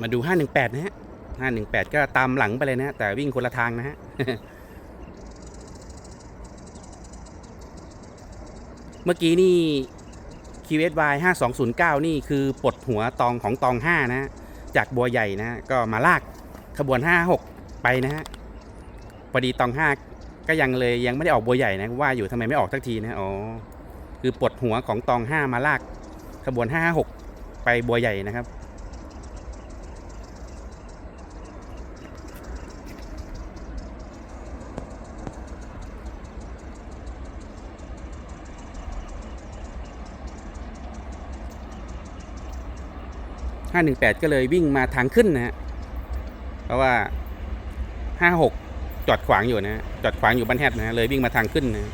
มาดู 518 นะฮะ 518 ก็ตามหลังไปเลยนะฮะ แต่วิ่งคนละทางนะฮะ เมื่อกี้นี่ QSY 5209 นี่คือปลดหัวตองของตอง 5 นะฮะจากบัวใหญ่นะฮะก็มาลากขบวน 56 ไปนะฮะพอดีตอง 5 ก็ยังเลยยังไม่ได้ออกบัวใหญ่นะว่าอยู่ทำไมไม่ออกสักทีนะอ๋อคือปลดหัวของตอง 5 มาลากขบวน556ไปบัวใหญ่นะครับ 518 ก็เลยวิ่งมาทางขึ้นนะฮะเพราะว่า 56 จอดขวางอยู่นะจอดขวางอยู่บ้านแฮดนะฮะเลยวิ่งมาทางขึ้นนะฮะ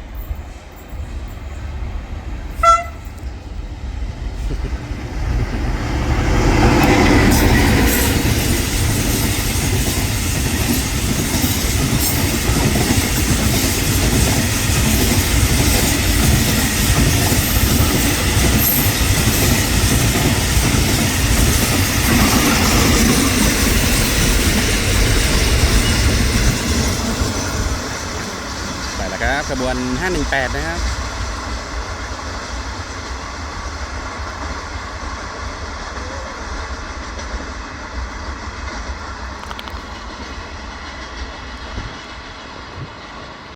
ไปแล้วครับขบวน 518 นะครับ